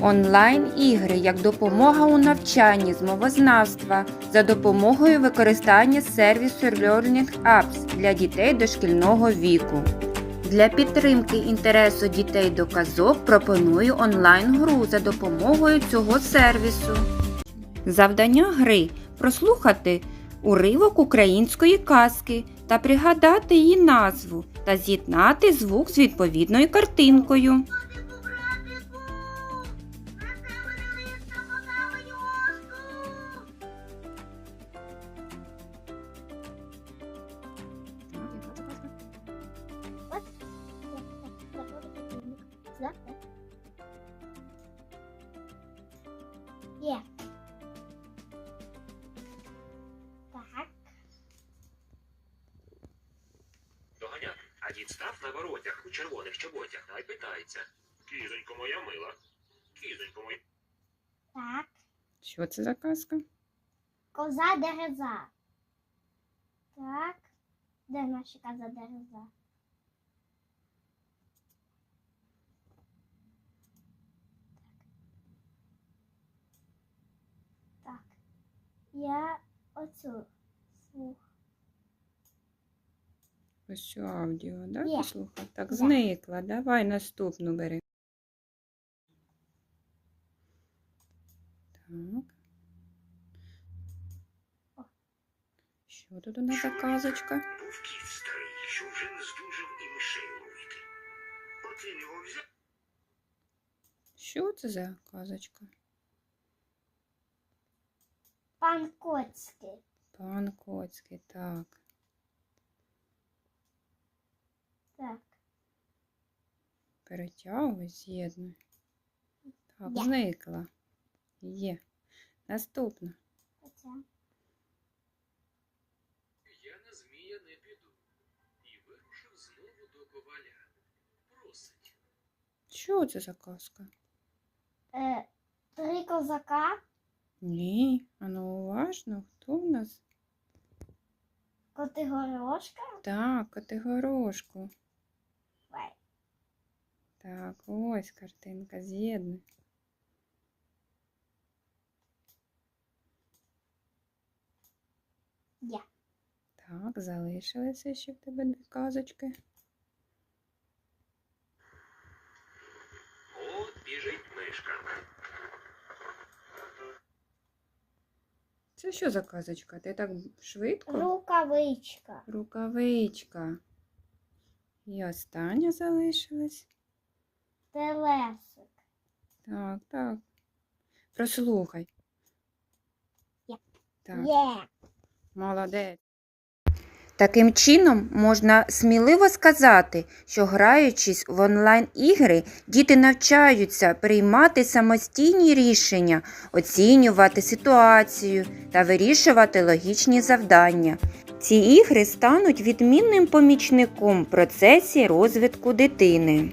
Онлайн-ігри як допомога у навчанні з мовознавства за допомогою використання сервісу Learning Apps для дітей дошкільного віку. Для підтримки інтересу дітей до казок пропоную онлайн-гру за допомогою цього сервісу. Завдання гри прослухати уривок української казки та пригадати її назву та з'єднати звук з відповідною картинкою. Є. Так. Доганяти. А дід став на воротях у червоних чоботях та й питається. Кізонько моя мила. Кізонько моя. Так. Що це за казка? Коза дереза. Так. Де наша коза дереза? Так. Я оцю слух. Ось що аудіо, да? Є. Послухай. Так, Да. зникла. Давай наступну бери. Так. О. Що тут у нас за казочка? Був кіт старий, що вже не здужав і мишей ловити. От його взяв. Що це за казочка? Пан Коцький. Пан Коцький, так. Так. Перетягуй, з'єднуй. Так, Є. зникла. Є. Наступна. Оця. Я на змія не піду. І вирушив знову до коваля. Просить. Що це за казка? Е, три козака. Ні, а ну уважно, хто у нас? Котигорошка. Так, Котигорошку. Так, ось картинка, з'єднуй. Я. Так, залишилися ще в тебе казочки. Це що за казочка? Ти так швидко? Рукавичка. Рукавичка. І остання залишилась. Телесик. Так, так. Прослухай. Yeah. Так, Yeah. молодець. Таким чином можна сміливо сказати, що граючись в онлайн-ігри, діти навчаються приймати самостійні рішення, оцінювати ситуацію та вирішувати логічні завдання. Ці ігри стануть відмінним помічником в процесі розвитку дитини.